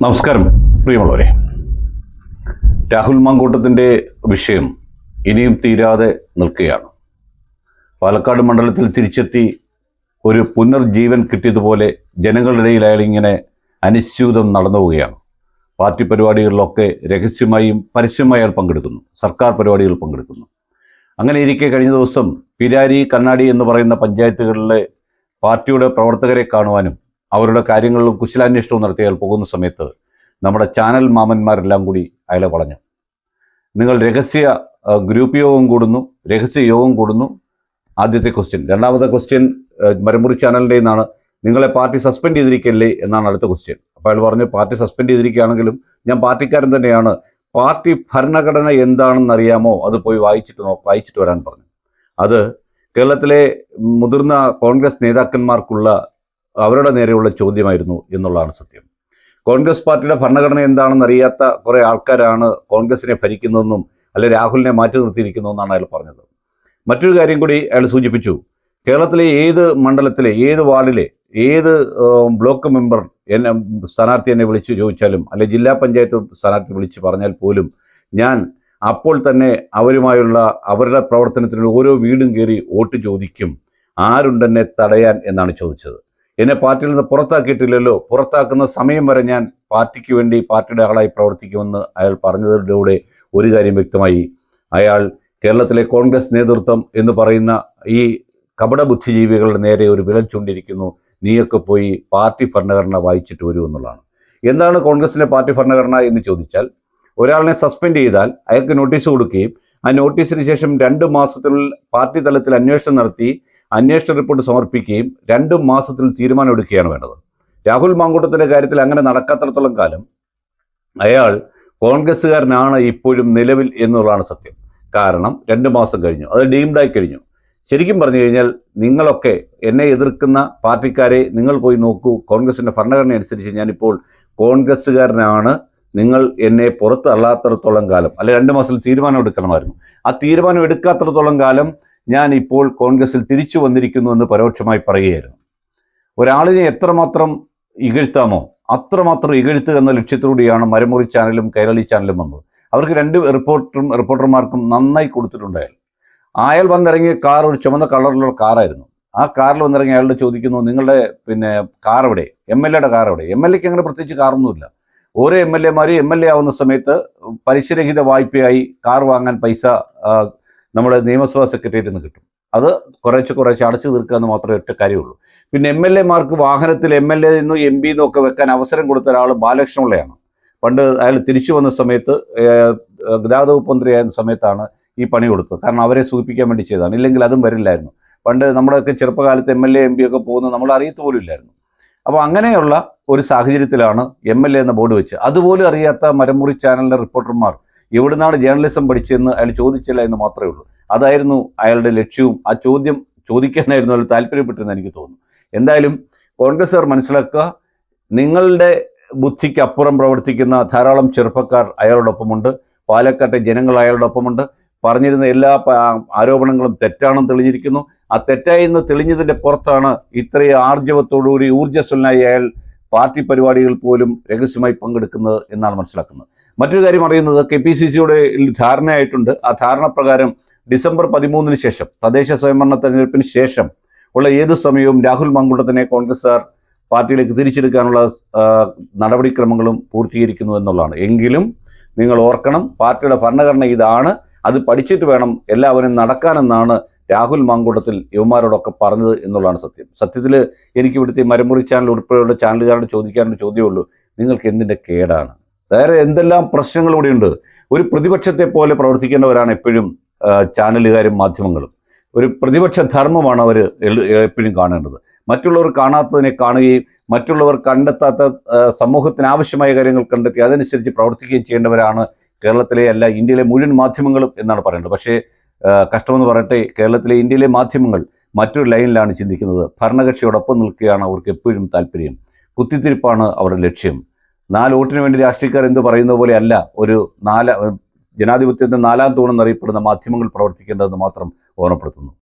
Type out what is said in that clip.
നമസ്കാരം പ്രിയമുള്ളവരെ. രാഹുൽ മാങ്കൂട്ടത്തിന്റെ വിഷയം ഇനിയും തീരാതെ നിൽക്കുകയാണ്. പാലക്കാട് മണ്ഡലത്തിൽ തിരിച്ചെത്തി ഒരു പുനർജീവൻ കിട്ടിയതുപോലെ ജനങ്ങളുടെ ഇടയിൽ അയാൾ ഇങ്ങനെ അനിശ്ചിതം നടന്നു പോവുകയാണ്. പാർട്ടി പരിപാടികളിലൊക്കെ രഹസ്യമായും പരസ്യമായി അയാൾ പങ്കെടുക്കുന്നു. സർക്കാർ പരിപാടികൾ പങ്കെടുക്കുന്നു. അങ്ങനെ ഇരിക്കെ കഴിഞ്ഞ ദിവസം പിരാരി കണ്ണാടി എന്ന് പറയുന്ന പഞ്ചായത്തുകളിലെ പാർട്ടിയുടെ പ്രവർത്തകരെ കാണുവാനും അവരുടെ കാര്യങ്ങളിലും കുശലാന്വേഷണവും നടത്തി അയാൾ പോകുന്ന സമയത്ത് നമ്മുടെ ചാനൽ മാമന്മാരെല്ലാം കൂടി അയാളെ പറഞ്ഞു നിങ്ങൾ രഹസ്യ ഗ്രൂപ്പ് യോഗം കൂടുന്നു രഹസ്യ യോഗം കൂടുന്നു. ആദ്യത്തെ ക്വസ്റ്റ്യൻ രണ്ടാമത്തെ ക്വസ്റ്റ്യൻ മരമുറി ചാനലിന്റെ നിന്നാണ് നിങ്ങളെ പാർട്ടി സസ്പെൻഡ് ചെയ്തിരിക്കല്ലേ എന്നാണ് അടുത്ത ക്വസ്റ്റ്യൻ അപ്പോൾ അയാൾ പറഞ്ഞു പാർട്ടി സസ്പെൻഡ് ചെയ്തിരിക്കുകയാണെങ്കിലും ഞാൻ പാർട്ടിക്കാരൻ തന്നെയാണ്. പാർട്ടി ഭരണഘടന എന്താണെന്ന് അറിയാമോ അത് പോയി വായിച്ചിട്ട് നോ വായിച്ചിട്ട് വരാൻ പറഞ്ഞു. അത് കേരളത്തിലെ മുതിർന്ന കോൺഗ്രസ് നേതാക്കന്മാർക്കുള്ള അവരുടെ നേരെയുള്ള ചോദ്യമായിരുന്നു എന്നുള്ളതാണ് സത്യം. കോൺഗ്രസ് പാർട്ടിയുടെ ഭരണഘടന എന്താണെന്ന് അറിയാത്ത കുറേ ആൾക്കാരാണ് കോൺഗ്രസിനെ ഭരിക്കുന്നതെന്നും അല്ലെ രാഹുലിനെ മാറ്റി നിർത്തിയിരിക്കുന്നതെന്നാണ് അയാൾ പറഞ്ഞത്. മറ്റൊരു കാര്യം കൂടി അയാൾ സൂചിപ്പിച്ചു. കേരളത്തിലെ ഏത് മണ്ഡലത്തിലെ ഏത് വാർഡിലെ ഏത് ബ്ലോക്ക് മെമ്പർ എന്നെ സ്ഥാനാർത്ഥി എന്നെ വിളിച്ച് ചോദിച്ചാലും അല്ലെ ജില്ലാ പഞ്ചായത്ത് സ്ഥാനാർത്ഥി വിളിച്ച് പറഞ്ഞാൽ പോലും ഞാൻ അപ്പോൾ തന്നെ അവരുമായുള്ള അവരുടെ പ്രവർത്തനത്തിന് ഓരോ വീടും കയറി വോട്ട് ചോദിക്കും. ആരുണ്ടെന്നെ തടയാൻ എന്നാണ് ചോദിച്ചത്. എന്നെ പാർട്ടിയിൽ നിന്ന് പുറത്താക്കിയിട്ടില്ലല്ലോ. പുറത്താക്കുന്ന സമയം വരെ ഞാൻ പാർട്ടിക്ക് വേണ്ടി പാർട്ടിയുടെ ആളായി പ്രവർത്തിക്കുമെന്ന് അയാൾ പറഞ്ഞതിലൂടെ ഒരു കാര്യം വ്യക്തമായി. അയാൾ കേരളത്തിലെ കോൺഗ്രസ് നേതൃത്വം എന്ന് പറയുന്ന ഈ കപട ബുദ്ധിജീവികളുടെ നേരെ ഒരു വിരൽ ചൂണ്ടിരിക്കുന്നു നീയൊക്കെ പോയി പാർട്ടി ഭരണഘടന വായിച്ചിട്ട് വരൂ എന്നുള്ളതാണ്. എന്താണ് കോൺഗ്രസിന്റെ പാർട്ടി ഭരണഘടന എന്ന് ചോദിച്ചാൽ ഒരാളിനെ സസ്പെൻഡ് ചെയ്താൽ അയാൾക്ക് നോട്ടീസ് കൊടുക്കുകയും ആ നോട്ടീസിന് ശേഷം രണ്ട് മാസത്തിനുള്ളിൽ പാർട്ടി തലത്തിൽ അന്വേഷണം നടത്തി അന്വേഷണ റിപ്പോർട്ട് സമർപ്പിക്കുകയും രണ്ട് മാസത്തിൽ തീരുമാനമെടുക്കുകയാണ് വേണ്ടത്. രാഹുൽ മാങ്കൂട്ടത്തിന്റെ കാര്യത്തിൽ അങ്ങനെ നടക്കാത്തിടത്തോളം കാലം അയാൾ കോൺഗ്രസ്സുകാരനാണ് ഇപ്പോഴും നിലവിൽ എന്നുള്ളതാണ് സത്യം. കാരണം രണ്ട് മാസം കഴിഞ്ഞു. അത് ഡീംഡായി കഴിഞ്ഞു. ശരിക്കും പറഞ്ഞു കഴിഞ്ഞാൽ നിങ്ങളൊക്കെ എന്നെ എതിർക്കുന്ന പാർട്ടിക്കാരെ നിങ്ങൾ പോയി നോക്കൂ. കോൺഗ്രസിന്റെ ഭരണഘടന അനുസരിച്ച് ഞാനിപ്പോൾ കോൺഗ്രസ്സുകാരനാണ്. നിങ്ങൾ എന്നെ പുറത്ത് അല്ലാത്തിടത്തോളം കാലം അല്ലെ രണ്ട് മാസത്തിൽ തീരുമാനം എടുക്കണമായിരുന്നു ആ തീരുമാനം എടുക്കാത്തിടത്തോളം കാലം ഞാൻ ഇപ്പോൾ കോൺഗ്രസിൽ തിരിച്ചു വന്നിരിക്കുന്നു എന്ന് പരോക്ഷമായി പറയുകയായിരുന്നു. ഒരാളിനെ എത്രമാത്രം ഇകഴ്ത്താമോ അത്രമാത്രം ഇകഴ്ത്തുക എന്ന ലക്ഷ്യത്തോടെയാണ് മരമുറി ചാനലും കൈരളി ചാനലും വന്നത്. അവർക്ക് രണ്ട് റിപ്പോർട്ടറും റിപ്പോർട്ടർമാർക്കും നന്നായി കൊടുത്തിട്ടുണ്ട് അയാൾ. വന്നിറങ്ങിയ കാർ ഒരു ചുമന്ന കളറിലുള്ള കാറായിരുന്നു. ആ കാറിൽ വന്നിറങ്ങി അയാളുടെ ചോദിക്കുന്നു നിങ്ങളുടെ പിന്നെ കാർ എവിടെ? എം എൽ എയുടെ കാർ എവിടെ? എം എൽ എക്ക് അങ്ങനെ പ്രത്യേകിച്ച് കാറൊന്നുമില്ല. ഓരോ എം എൽ എമാരും എം എൽ എ ആവുന്ന സമയത്ത് പലിശരഹിത വായ്പയായി കാർ വാങ്ങാൻ പൈസ നമ്മുടെ നിയമസഭാ സെക്രട്ടേറിയറ്റിൽ നിന്ന് കിട്ടും. അത് കുറച്ച് കുറച്ച് അടച്ചു തീർക്കുക എന്ന് മാത്രമേ ഒറ്റ കാര്യമുള്ളൂ. പിന്നെ എം എൽ എമാർക്ക് വാഹനത്തിൽ എം എൽ എ നിന്നും എം പി ഒക്കെ വെക്കാൻ അവസരം കൊടുത്ത ഒരാൾ ബാലകൃഷ്ണപിള്ളയാണ്. പണ്ട് അയാൾ തിരിച്ചു വന്ന സമയത്ത് ഗതാഗത വകുപ്പ് മന്ത്രിയായിരുന്ന സമയത്താണ് ഈ പണി കൊടുത്തത്. കാരണം അവരെ സൂചിപ്പിക്കാൻ വേണ്ടി ചെയ്തതാണ്. ഇല്ലെങ്കിൽ അതും വരില്ലായിരുന്നു. പണ്ട് നമ്മുടെയൊക്കെ ചെറുപ്പകാലത്ത് M L A M P ഒക്കെ പോകുന്നത് നമ്മൾ അറിയത്ത് പോലും ഇല്ലായിരുന്നു. അപ്പോൾ അങ്ങനെയുള്ള ഒരു സാഹചര്യത്തിലാണ് എം എൽ എ എന്ന ബോർഡ് വെച്ച്. അതുപോലും അറിയാത്ത മരമുറി ചാനലിലെ റിപ്പോർട്ടർമാർ എവിടുന്നാണ് ജേർണലിസം പഠിച്ചതെന്ന് അയാൾ ചോദിച്ചില്ല എന്ന് മാത്രമേ ഉള്ളൂ. അതായിരുന്നു അയാളുടെ ലക്ഷ്യവും. ആ ചോദ്യം ചോദിക്കാനായിരുന്നു അയാൾ താല്പര്യപ്പെട്ടെന്ന് എനിക്ക് തോന്നുന്നു. എന്തായാലും കോൺഗ്രസ്സുകാർ മനസ്സിലാക്കുക നിങ്ങളുടെ ബുദ്ധിക്കപ്പുറം പ്രവർത്തിക്കുന്ന ധാരാളം ചെറുപ്പക്കാർ അയാളോടൊപ്പമുണ്ട്. പാലക്കാട്ടെ ജനങ്ങൾ അയാളോടൊപ്പമുണ്ട്. പറഞ്ഞിരുന്ന എല്ലാ ആരോപണങ്ങളും തെറ്റാണെന്ന് തെളിഞ്ഞിരിക്കുന്നു. ആ തെറ്റായി എന്ന് തെളിഞ്ഞതിന്റെ പുറത്താണ് ഇത്രയും ആർജവത്തോടുകൂടി ഊർജസ്വലനായി അയാൾ പാർട്ടി പരിപാടികൾ പോലും രഹസ്യമായി പങ്കെടുക്കുന്നത് എന്നാണ് മനസ്സിലാക്കുന്നത്. മറ്റൊരു കാര്യം അറിയുന്നത് കെ പി സി സിയുടെ ധാരണയായിട്ടുണ്ട്. ആ ധാരണ പ്രകാരം ഡിസംബർ പതിമൂന്നിന് ശേഷം തദ്ദേശ സ്വയംഭരണ തെരഞ്ഞെടുപ്പിന് ശേഷം ഉള്ള ഏത് സമയവും രാഹുൽ മങ്കുട്ടത്തിനെ കോൺഗ്രസ്സുകാർ പാർട്ടിയിലേക്ക് തിരിച്ചെടുക്കാനുള്ള നടപടിക്രമങ്ങളും പൂർത്തീകരിക്കുന്നു എന്നുള്ളതാണ്. എങ്കിലും നിങ്ങൾ ഓർക്കണം പാർട്ടിയുടെ ഭരണഘടന ഇതാണ്. അത് പഠിച്ചിട്ട് വേണം എല്ലാവരും നടക്കാനെന്നാണ് രാഹുൽ മാങ്കൂട്ടത്തിൽ യുവമാരോടൊക്കെ പറഞ്ഞത് എന്നുള്ളതാണ് സത്യം. സത്യത്തിൽ എനിക്ക് ഇവിടുത്തെ മരമുറി ചാനൽ ഉൾപ്പെടെയുള്ള ചാനലുകാരോട് ചോദിക്കാനൊരു ചോദ്യമേ നിങ്ങൾക്ക് എന്തിന്റെ കേടാണ്? വേറെ എന്തെല്ലാം പ്രശ്നങ്ങൾ ഇവിടെയുണ്ട്? ഒരു പ്രതിപക്ഷത്തെ പോലെ പ്രവർത്തിക്കേണ്ടവരാണ് എപ്പോഴും ചാനലുകാരും മാധ്യമങ്ങളും. ഒരു പ്രതിപക്ഷ ധർമ്മമാണ് അവർ എപ്പോഴും കാണേണ്ടത്. മറ്റുള്ളവർ കാണാത്തതിനെ കാണുകയും മറ്റുള്ളവർ കണ്ടെത്താത്ത സമൂഹത്തിന് ആവശ്യമായ കാര്യങ്ങൾ കണ്ടെത്തി അതനുസരിച്ച് പ്രവർത്തിക്കുകയും ചെയ്യേണ്ടവരാണ് കേരളത്തിലെ അല്ല ഇന്ത്യയിലെ മുഴുവൻ മാധ്യമങ്ങളും എന്നാണ് പറയേണ്ടത് പക്ഷേ കഷ്ടമെന്ന് പറയട്ടെ കേരളത്തിലെ ഇന്ത്യയിലെ മാധ്യമങ്ങൾ മറ്റൊരു ലൈനിലാണ് ചിന്തിക്കുന്നത്. ഭരണകക്ഷിയോടൊപ്പം നിൽക്കുകയാണ് അവർക്ക് എപ്പോഴും താല്പര്യം. കുത്തിത്തിരിപ്പാണ് അവരുടെ ലക്ഷ്യം. നാല് വോട്ടിന് വേണ്ടി രാഷ്ട്രീയക്കാർ എന്ത് പറയുന്ന പോലെയല്ല ഒരു നാല ജനാധിപത്യത്തിന്റെ നാലാം തൂണെന്നറിയപ്പെടുന്ന മാധ്യമങ്ങൾ പ്രവർത്തിക്കേണ്ടതെന്ന് മാത്രം ഓർമ്മപ്പെടുത്തുന്നു.